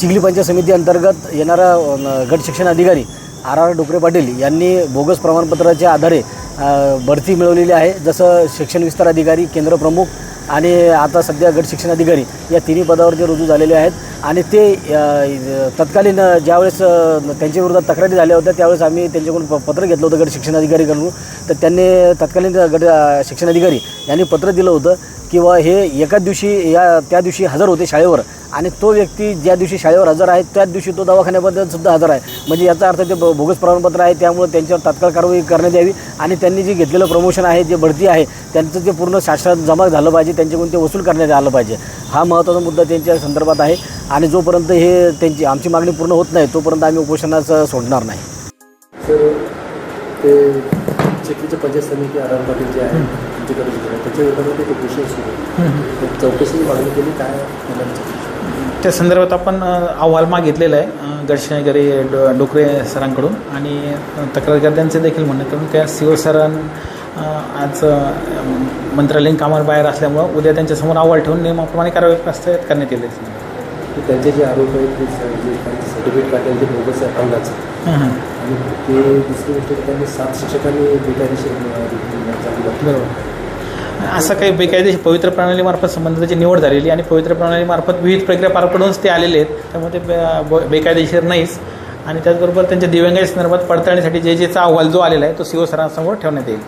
चिखली पंचायत समिती अंतर्गत येणारा गट शिक्षण अधिकारी आर आर डोकरे पाटील यांनी बोगस प्रमाणपत्राच्या आधारे भरती मिळवलेली आहे. जसं शिक्षण विस्तार अधिकारी केंद्र प्रमुख आणि आता सध्या गट शिक्षण अधिकारी या तिन्ही पदावर जे रुजू झालेले आहेत आणि ते तत्कालीन ज्यावेळेस त्यांच्या विरोधात तक्रारी झाल्या होत्या त्यावेळेस आम्ही त्यांच्याकडून प- पत्र घेतलं होतं गट शिक्षण अधिकारीकडून तर त्यांनी तत्कालीन गट शिक्षण अधिकारी यांनी पत्र दिलं होतं. किंवा हे एकाच दिवशी या त्या दिवशी हजर होते शाळेवर. आणि तो व्यक्ती ज्या दिवशी शाळेवर हजर आहे त्याच दिवशी तो दवाखान्याबद्दल सुद्धा हजर आहे. म्हणजे याचा अर्थ ते भोगस बोगस प्रमाणपत्र आहे त्यामुळे त्यांच्यावर तात्काळ कारवाई करण्यात यावी. आणि त्यांनी जे घेतलेलं प्रमोशन आहे जे बढती आहे त्यांचं जे पूर्ण शास्त्रात जमा झालं पाहिजे त्यांच्याकडून ते वसूल करण्यात आलं पाहिजे. हा महत्त्वाचा मुद्दा त्यांच्या संदर्भात आहे. आणि जोपर्यंत हे त्यांची आमची मागणी पूर्ण होत नाही तोपर्यंत आम्ही उपोषणाचं सोडणार नाही. चिखलीच्या पंचायत समिती आधार पाटील जे आहे तुमच्याकडे त्याच्या विरोधात एक उपोषण सुरू आहे. तर चौकशी मागणी केली काय त्या संदर्भात आपण अहवाल मागितलेला आहे गडशिंगरी डो डोकरे सरांकडून. आणि तक्रारकर्त्यांचे देखील म्हणणं करून त्या सीओ सरां आज मंत्रालयीन कामावर बाहेर असल्यामुळं उद्या त्यांच्यासमोर अहवाल ठेवून नियमाप्रमाणे कारवाई प्रस्तावित करण्यात येईल. त्यांचे जे आरोप आहेत ते सर्टिफिकेट काढलेलं ते बोगस आहे अंगाचं. आणि ते दुसरी गोष्ट त्यांनी सात शिक्षकांनी बेकायदेशीर. बरोबर असं काही बेकायदेशीर पवित्र प्रणालीमार्फत संबंधिताची निवड झालेली आणि पवित्र प्रणालीमार्फत विविध प्रक्रिया पार पडूनच ते आलेले आहेत त्यामुळे ते बेकायदेशीर नाहीच आणि त्याचबरोबर त्यांच्या दिव्यांगाच्या संदर्भात पडताळणीसाठी जे जेचा अहवाल जो आलेला आहे तो सीओ सरांसमोर ठेवण्यात येईल